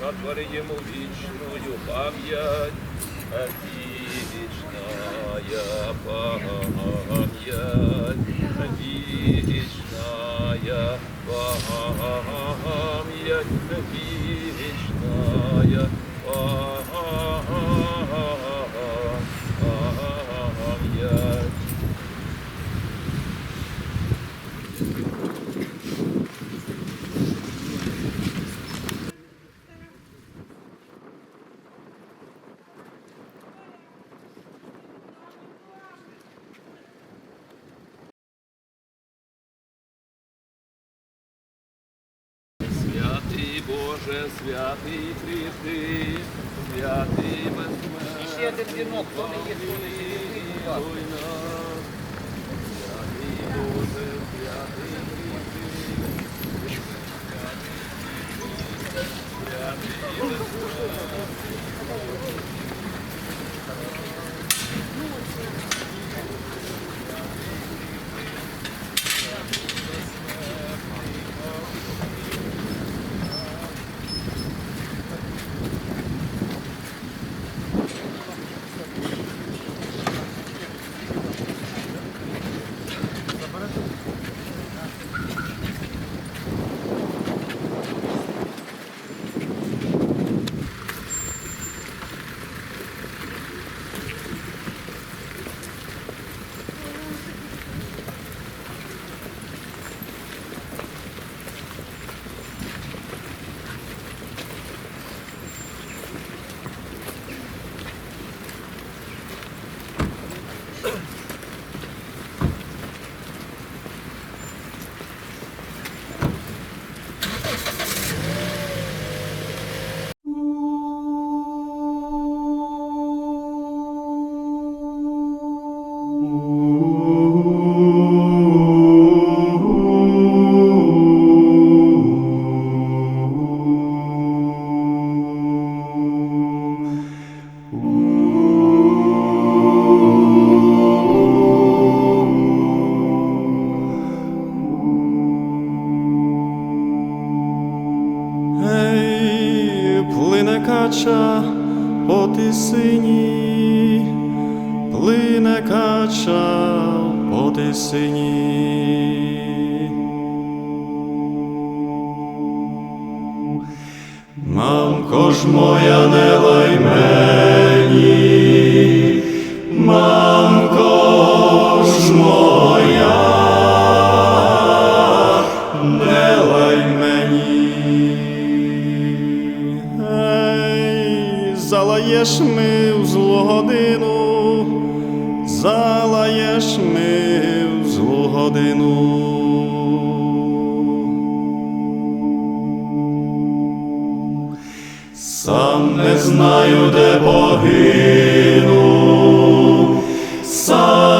сотвори ему вечную память, вечная память, вечная память, вечная память. Боже, святий кріпкий, святий безсмертний. І ще один вінок, хто не є, хто не є. Святий Боже, святий кріпкий, святий безсмертний. Кача по тисині. Мамко ж моя, не лай мені, мамко ж моя, не лай мені. Ей, залаєш ми залаєш ми в злу годину. Сам не знаю, де погину, сам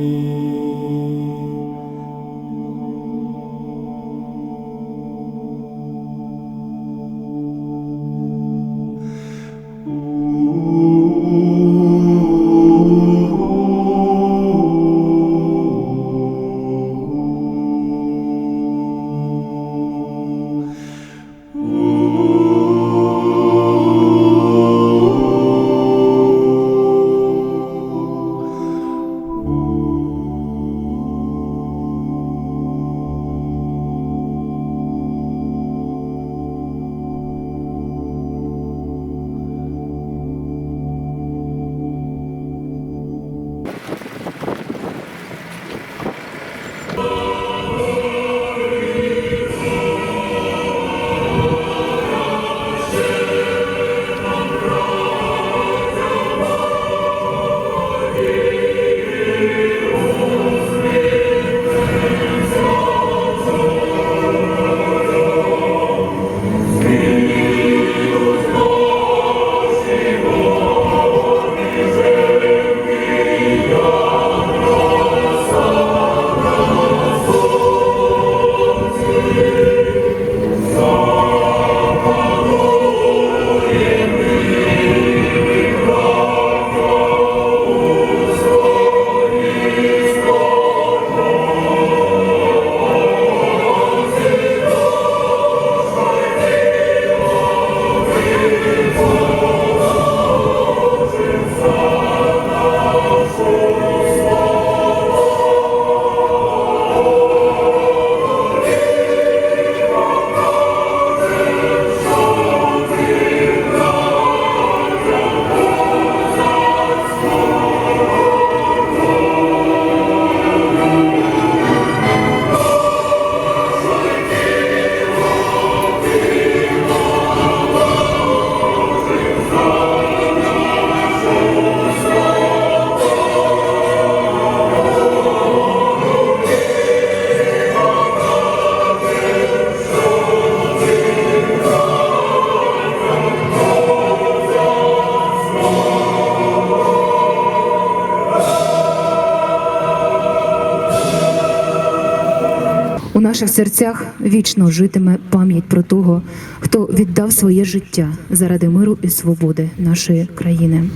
Наших серцях вічно житиме пам'ять про того, хто віддав своє життя заради миру і свободи нашої країни.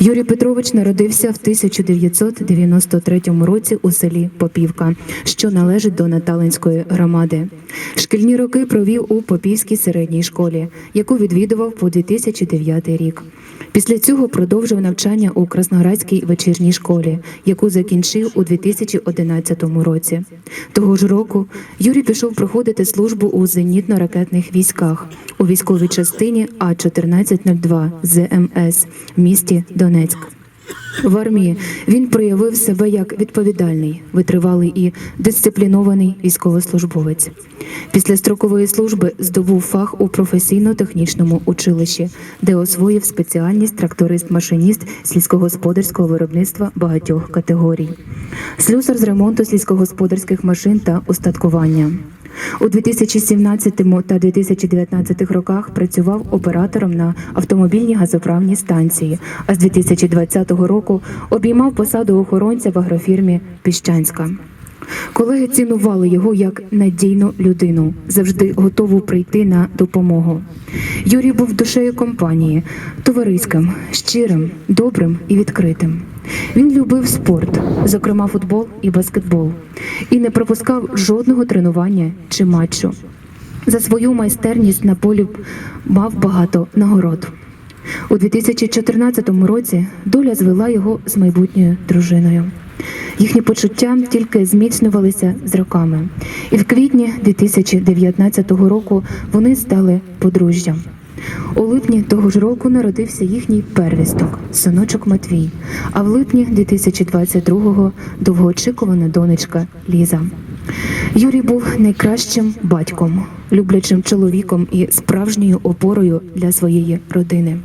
Юрій Петрович народився в 1993 році у селі Попівка, що належить до Наталинської громади. Шкільні роки провів у Попівській середній школі, яку відвідував по 2009 рік. Після цього продовжив навчання у Красноградській вечірній школі, яку закінчив у 2011 році. Того ж року Юрій пішов проходити службу у зенітно-ракетних військах у військовій частині А 1402 ЗМС в місті Донецьк. В армії він проявив себе як відповідальний, витривалий і дисциплінований військовослужбовець. Після строкової служби здобув фах у професійно-технічному училищі, де освоїв спеціальність тракторист-машиніст сільськогосподарського виробництва багатьох категорій, слюсар з ремонту сільськогосподарських машин та устаткування. У 2017 та 2019 роках працював оператором на автомобільній газоправній станції, а з 2020 року обіймав посаду охоронця в агрофірмі Піщанська. Колеги цінували його як надійну людину, завжди готову прийти на допомогу. Юрій був душею компанії, товариським, щирим, добрим і відкритим. Він любив спорт, зокрема футбол і баскетбол, і не пропускав жодного тренування чи матчу. За свою майстерність на полі мав багато нагород. У 2014 році доля звела його з майбутньою дружиною. Їхні почуття тільки зміцнювалися з роками, і в квітні 2019 року вони стали подружжям. У липні того ж року народився їхній первісток, синочок Матвій, а в липні 2022-го довгоочікувана донечка Ліза. Юрій був найкращим батьком, люблячим чоловіком і справжньою опорою для своєї родини.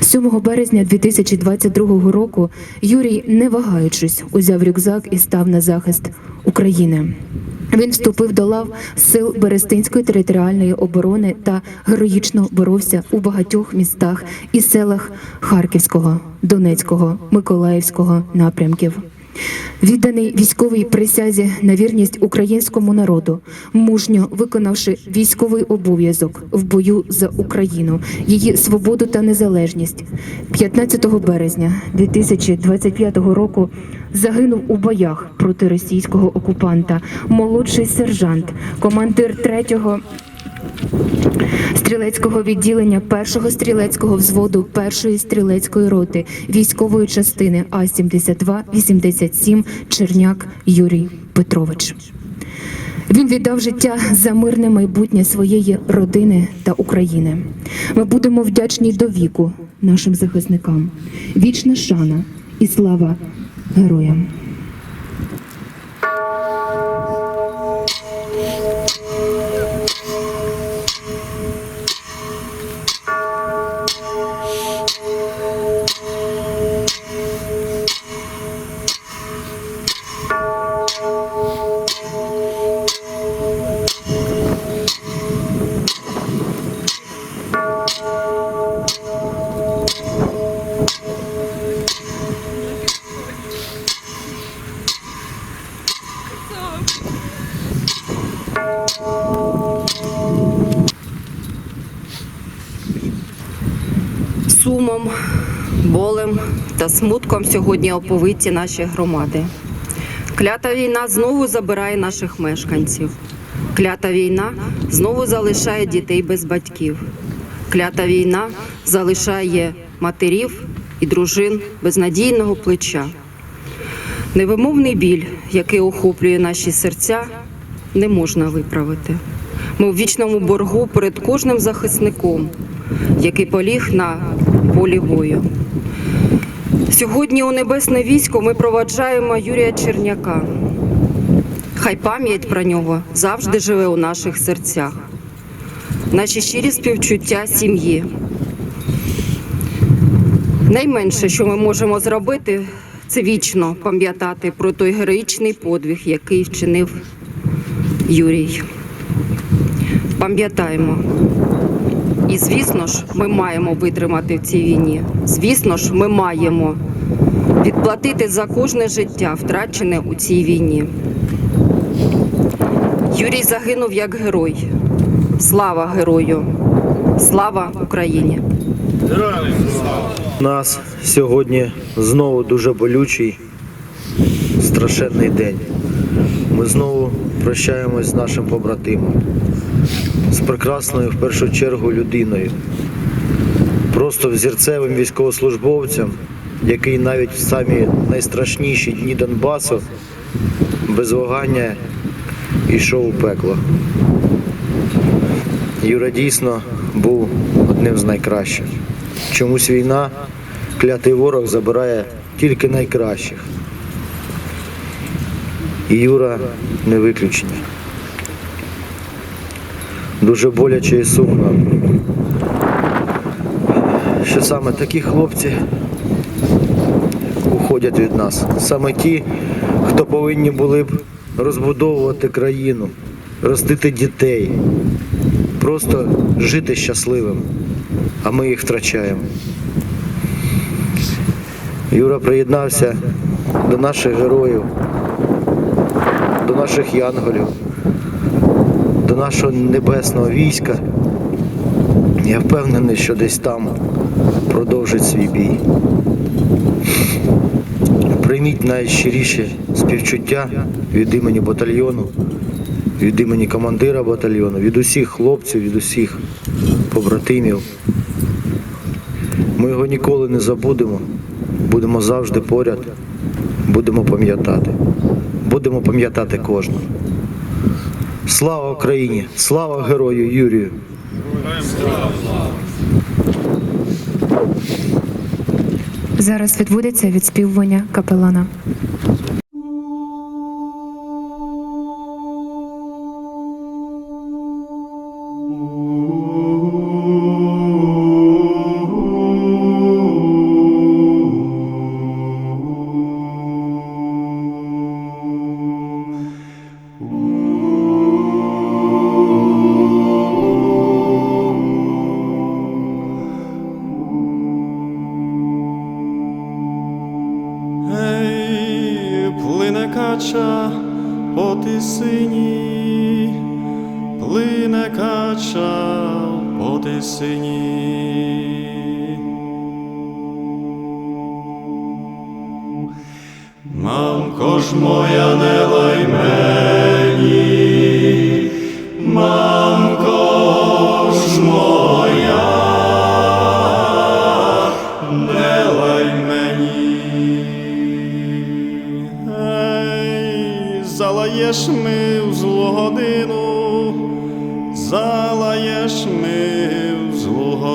7 березня 2022 року Юрій, не вагаючись, узяв рюкзак і став на захист України. Він вступив до лав сил Берестинської територіальної оборони та героїчно боровся у багатьох містах і селах Харківського, Донецького, Миколаївського напрямків. Відданий військовій присязі на вірність українському народу, мужньо виконавши військовий обов'язок в бою за Україну, її свободу та незалежність, 15 березня 2025 року загинув у боях проти російського окупанта молодший сержант, командир 3-го стрілецького відділення першого стрілецького взводу першої стрілецької роти військової частини А 72 87 Черняк Юрій Петрович. Він віддав життя за мирне майбутнє своєї родини та України. Ми будемо вдячні до віку нашим захисникам. Вічна шана і слава героям. Сумом, болем та смутком сьогодні оповиті наші громади. Клята війна знову забирає наших мешканців. Клята війна знову залишає дітей без батьків. Клята війна залишає матерів і дружин без надійного плеча. Невимовний біль, який охоплює наші серця, не можна виправити. Ми в вічному боргу перед кожним захисником, який поліг на полі бою. Сьогодні у небесне військо ми проваджаємо Юрія Черняка. Хай пам'ять про нього завжди живе у наших серцях. Наші щирі співчуття сім'ї. Найменше, що ми можемо зробити, це вічно пам'ятати про той героїчний подвиг, який вчинив Юрій. Пам'ятаємо. І звісно ж, ми маємо витримати в цій війні. Звісно ж, ми маємо відплатити за кожне життя, втрачене у цій війні. Юрій загинув як герой. Слава герою! Слава Україні! Нас сьогодні знову дуже болючий, страшенний день. Ми знову прощаємось з нашим побратимом, з прекрасною в першу чергу людиною, просто взірцевим військовослужбовцем, який навіть в самі найстрашніші дні Донбасу без вагання йшов у пекло. Юра дійсно був одним з найкращих. Чомусь війна, клятий ворог забирає тільки найкращих. І Юра не виключення. Дуже боляче і сумно, що саме такі хлопці уходять від нас. Саме ті, хто повинні були б розбудовувати країну, ростити дітей, просто жити щасливим, а ми їх втрачаємо. Юра приєднався до наших героїв, до наших янголів, до нашого небесного війська. Я впевнений, що десь там продовжить свій бій. Прийміть найщиріші співчуття від імені батальйону, від імені командира батальйону, від усіх хлопців, від усіх побратимів. Ми його ніколи не забудемо, будемо завжди поряд, будемо пам'ятати. Будемо пам'ятати кожного. Слава Україні! Слава герою Юрію! Зараз відбудеться відспівування капелана. Плине кача по тисині. Мамко ж моя, не лай мені, мамко ж моя, не лай мені. Ей, залаєш ми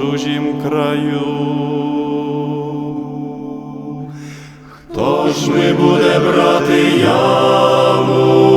чужім краю. Хто ж ми буде брати я?